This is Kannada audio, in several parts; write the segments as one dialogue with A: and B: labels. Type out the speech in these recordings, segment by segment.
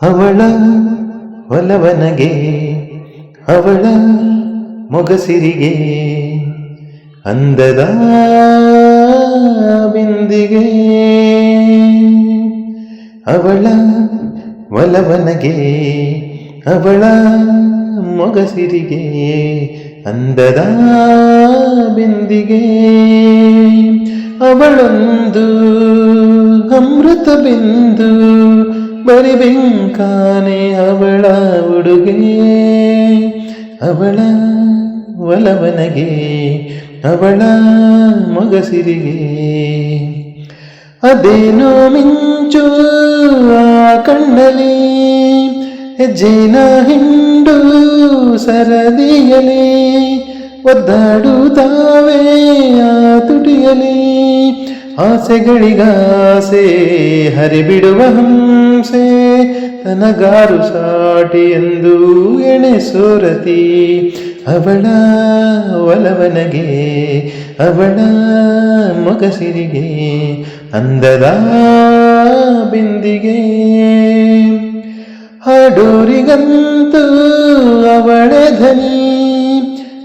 A: ಅವಳ ಒಲವನಗೆ ಅವಳ ಮೊಗಸಿರಿಗೆ ಅಂದದ ಬಿಂದಿಗೆ ಅವಳ ಒಲವನಗೆ ಅವಳ ಮೊಗಸಿರಿಗೆ ಅಂದದ ಬಿಂದಿಗೆ ಅವಳೊಂದು ಅಮೃತ ಬಿಂದು ಬರಿಬೆಂಕಾನೆ ಅವಳ ಉಡುಗೆ, ಅವಳ ಒಲವನಗೆ, ಅವಳ ಮೊಗಸಿರಿಗೆ. ಅದೇನೋ ಮಿಂಚು ಆ ಕಣ್ಣಲಿ ಹೆಜ್ಜೆನ ಹಿಂಡು ಸರದಿಯಲಿ, ಒದ್ದಾಡುತ್ತಾವೆ ಆಸೆಗಳಿಗಾಸೆ ಹರಿಬಿಡುವ ಹಂಸೆ, ತನಗಾರು ಸಾಟಿ ಎಂದು ಎಣೆಸೋರತಿ ಅವಳ ಒಲವನಗೆ, ಅವಳ ಮೊಗಸಿರಿಗೆ, ಅಂದದ ಬಿಂದಿಗೆ. ಹಾಡೋರಿಗಂತೂ ಅವಳ ಧನಿ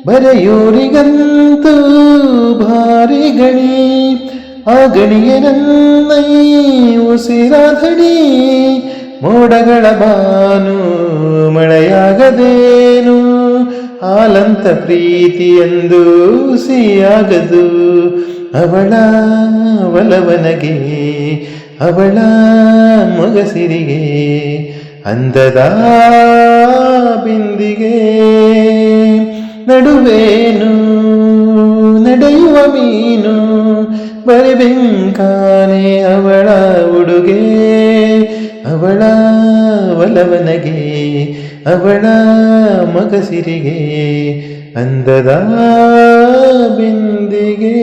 A: ಬರೆಯೋರಿಗಂತೂ ಭಾರಿ ಗಣಿ. ಆ ನನ್ನೈ ಉಸಿರಾಧಣಿ ಮೋಡಗಳ ಬಾನು ಮಳೆಯಾಗದೇನು? ಆಲಂತ ಪ್ರೀತಿ ಎಂದು ಸಿಯಾಗದು ಅವಳ ಒಲವನಗೆ, ಅವಳ ಮೊಗಸಿರಿಗೆ, ಅಂದದ ಬಿಂದಿಗೆ ನಡುವೇನು, ನಡೆಯುವ ಮೀನು? ಬರಿಬೆಂಕಾನೆ ಅವಳ ಉಡುಗೆ ಅವಳ ಒಲವನಗೆ ಅವಳ ಮಗಸಿರಿಗೆ ಅಂದದ ಬಿಂದಿಗೆ.